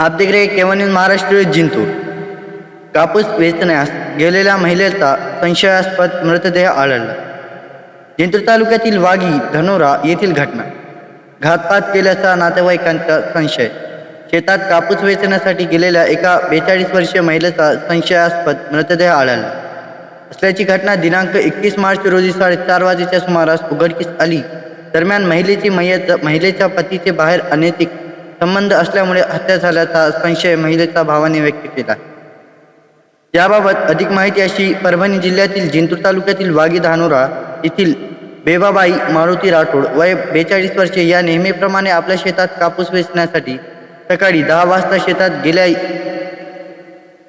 आप देख रहे हैं केवन न्यूज महाराष्ट्र जिंतूर। कापूस वेचण्यास गेलेल्या महिलेचा संशयास्पद मृतदेह आढळला. जिंतूर तालुक्यातील वाघी धनोरा येथील घटना. घातपात केल्याचा नातेवाईकांचा संशय. शेतात कापूस वेचण्यासाठी गेलेल्या एका बेचाळीस वर्षीय महिलेचा संशयास्पद मृतदेह आढळला. असल्याची घटना दिनांक एकतीस मार्च रोजी साडेचार वाजेच्या सुमारास उघडकीस आली. दरम्यान महिलेची मयत महिलेच्या पतीचे बाहेर अनैतिक संबंध असल्यामुळे हत्या झाल्याचा संशय महिलेच्या भावाने व्यक्त केला. याबाबत अधिक माहिती अशी परभणी जिल्ह्यातील जिंतूर तालुक्यातील वागी धानोरा येथील बेबाबाई मारुती राठोड वय बेचाळीस वर्षे या नेहमीप्रमाणे आपल्या शेतात कापूस वेचण्यासाठी सकाळी दहा वाजता शेतात गेल्या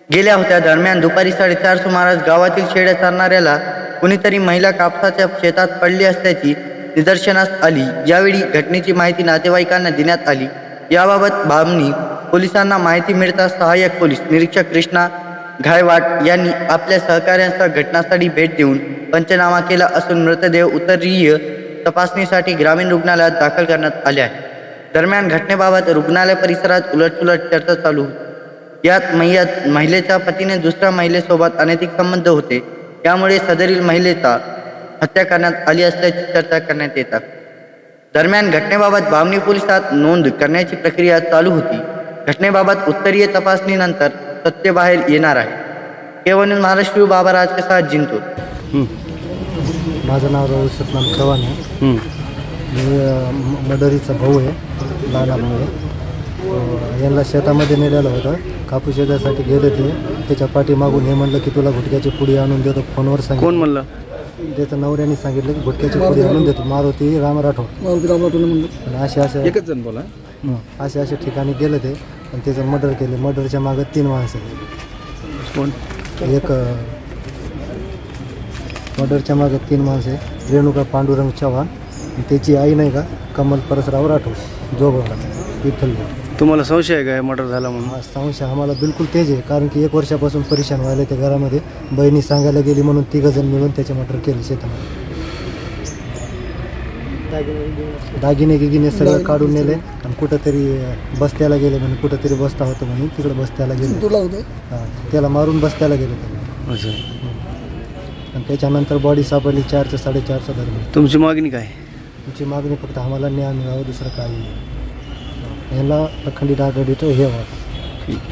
गेल्या होत्या. दरम्यान दुपारी साडेचार सुमारास गावातील शेड्या चालणाऱ्याला कुणीतरी महिला कापसाच्या शेतात पडली असल्याची निदर्शनास आली. यावेळी घटनेची माहिती नातेवाईकांना देण्यात आली. याबाबत बामणी पोलिसांना माहिती मिळताच सहाय्यक पोलीस निरीक्षक कृष्णा घायवाट यांनी आपल्या सहकाऱ्यांसह घटनास्थळी भेट देऊन पंचनामा केला असून मृतदेह उत्तरीय तपासणीसाठी ग्रामीण रुग्णालयात दाखल करण्यात आले आहे दरम्यान घटनेबाबत रुग्णालय परिसरात उलटसुलट चर्चा चालू होती. यात मैयात महिलेच्या पतीने दुसऱ्या महिलेसोबत अनैतिक संबंध होते. त्यामुळे सदरील महिलेचा हत्या करण्यात आली असल्याची चर्चा करण्यात येतात दरम्यान घटनेबाबत बामणी पोलिसात नोंद करण्याची प्रक्रिया चालू होती. घटनेबाबत उत्तरीय तपासणीनंतर सत्य बाहेर येणार आहे. केवळ महाराष्ट्र बाबा राजकसा जिंतूर. हं, माझं नाव रवी सतनाम चव्हाण आहे. हं. मी मडरीचा भाऊ आहे लहान भाऊ आहे यांना शेतामध्ये नेलेलं होतं. कापूस शेतासाठी गेले ते. त्याच्या पाठीमागून हे म्हणलं की तुला गुटख्याची पुडी आणून देतो फोनवर कोण सांगितलं म्हणलं? त्याचं नवऱ्याने सांगितलं की गुटख्याची पुडी आणून देतो. मारुती राम राठोड. आणि असे असे एकच जण बोला. हं, असे असे ठिकाणी गेलं ते. आणि त्याचं मर्डर केले. मर्डरच्या मागं तीन माणसं आहेत. कोण? एक मर्डरच्या मागं तीन माणसं आहे रेणुका पांडुरंग चव्हाण. आणि त्याची आई नाही का? कमल परसराव राठोड. जोगवडा विठ्ठल तुम्हाला संशय आहे का मर्डर झाला म्हणून? हा संशय आम्हाला बिलकुल तेज आहे कारण की एक वर्षापासून परेशान व्हायला त्या घरामध्ये. बहिणी सांगायला गेली म्हणून तिघंजण मिळून त्याचे मर्डर केले शेतामध्ये. दागिने गिगिने सगळं काढून नेले. आणि कुठंतरी अ, बस्त्याला गेले म्हणे कुठंतरी बस्ता होतं म्हणून तिकडं बस्त्याला गेले. हां त्याला मारून बस्त्याला गेले आणि त्याच्यानंतर बॉडी सापडली चारच्या साडेचारच्या दरम्यान. तुमची मागणी काय? तुमची मागणी फक्त आम्हाला न्याय मिळावं दुसरं काही नाही. ह्याला अखंडित आघाडीचं हे व्हावं ठीक आहे.